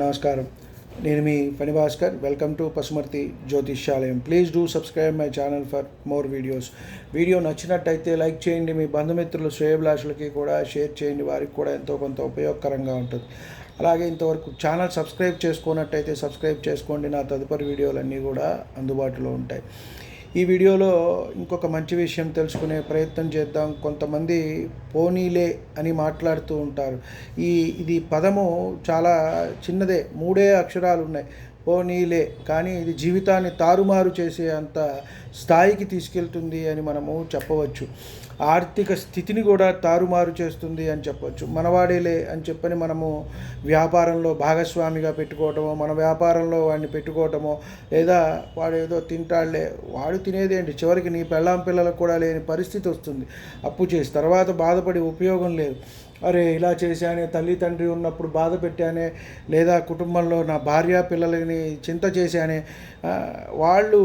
నమస్కారం. నేను మీ పని Bhaskar welcome to Pasumarthi Jyotishyalayam. Please do subscribe my channel for more videos. Video నచ్చినట్టయితే like చేయండి. మీ బంధుమిత్రులు శ్రేయభిలాషులకి కూడా షేర్ చేయండి. వారికి కూడా ఎంతో కొంత ఉపయోగకరంగా ఉంటుంది. అలాగే ఇంతవరకు ఛానల్ సబ్స్క్రైబ్ చేసుకున్నట్టయితే సబ్స్క్రైబ్ చేసుకోండి. నా తదుపరి వీడియోలన్నీ కూడా అందుబాటులో ఉంటాయి. ఈ వీడియోలో ఇంకొక మంచి విషయం తెలుసుకునే ప్రయత్నం చేద్దాం. కొంతమంది పోనీలే అని మాట్లాడుతూ ఉంటారు. ఈ ఇది పదము చాలా చిన్నదే. మూడే అక్షరాలు ఉన్నాయి. పోనీలే కానీ ఇది జీవితాన్ని తారుమారు చేసే అంత స్థాయికి తీసుకెళ్తుంది అని మనము చెప్పవచ్చు. ఆర్థిక స్థితిని కూడా తారుమారు చేస్తుంది అని చెప్పవచ్చు. మనవాడేలే అని చెప్పని మనము వ్యాపారంలో భాగస్వామిగా పెట్టుకోవటమో మన వ్యాపారంలో వాడిని పెట్టుకోవటమో లేదా వాడు ఏదో తింటాడులే వాడు తినేదేంటి చివరికి నీ పెళ్ళాం పిల్లలకు కూడా లేని పరిస్థితి వస్తుంది. అప్పు చేసి తర్వాత బాధపడి ఉపయోగం లేదు. అరే ఇలా చేశానే తల్లి తండ్రి ఉన్నప్పుడు బాధ పెట్టానే లేదా కుటుంబంలో నా భార్య పిల్లలని చింత చేశానే వాళ్ళు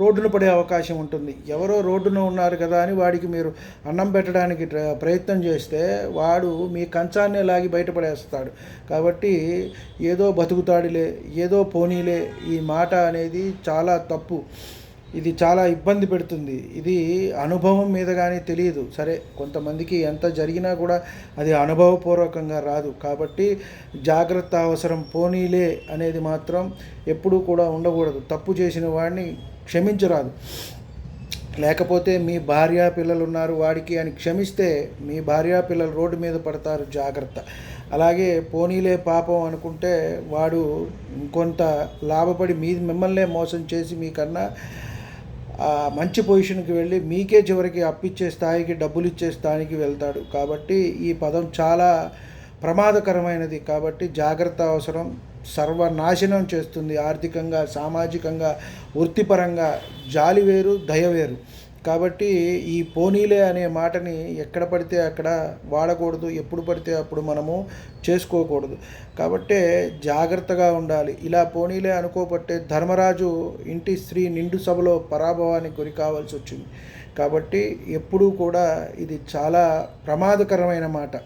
రోడ్డున పడే అవకాశం ఉంటుంది. ఎవరో రోడ్డున ఉన్నారు కదా అని వాడికి మీరు అన్నం పెట్టడానికి ప్రయత్నం చేస్తే వాడు మీ కంచాన్నే లాగి బయటపడేస్తాడు. కాబట్టి ఏదో బతుకుతాడులే ఏదో పోనీలే ఈ మాట అనేది చాలా తప్పు. ఇది చాలా ఇబ్బంది పెడుతుంది. ఇది అనుభవం మీద కానీ తెలియదు. సరే కొంతమందికి ఎంత జరిగినా కూడా అది అనుభవపూర్వకంగా రాదు. కాబట్టి జాగ్రత్త అవసరం పోనీలే అనేది మాత్రం ఎప్పుడూ కూడా ఉండకూడదు. తప్పు చేసిన వాడిని క్షమించరాదు. లేకపోతే మీ భార్య పిల్లలు ఉన్నారు వాడికి అని క్షమిస్తే మీ భార్య పిల్లలు రోడ్డు మీద పడతారు జాగ్రత్త. అలాగే పోనీలే పాపం అనుకుంటే వాడు ఇంకొంత లాభపడి మీ మిమ్మల్నే మోసం చేసి మీకన్నా మంచి పొజిషన్కి వెళ్ళి మీకే చివరికి అప్పిచ్చే స్థాయికి డబ్బులు ఇచ్చే స్థాయికి వెళ్తాడు. కాబట్టి ఈ పదం చాలా ప్రమాదకరమైనది. కాబట్టి జాగ్రత్త అవసరం. సర్వనాశనం చేస్తుంది. ఆర్థికంగా సామాజికంగా వృత్తిపరంగా జాలి వేరు దయ వేరు. కాబట్టి ఈ పోనీలే అనే మాటని ఎక్కడ పడితే అక్కడ వాడకూడదు ఎప్పుడు పడితే అప్పుడు మనము చేసుకోకూడదు. కాబట్టే జాగ్రత్తగా ఉండాలి. ఇలా పోనీలే అనుకోబట్టే ధర్మరాజు ఇంటి స్త్రీ నిండు సభలో పరాభవానికి గురి కావాల్సి వచ్చింది కాబట్టి ఎప్పుడూ కూడా ఇది చాలా ప్రమాదకరమైన మాట.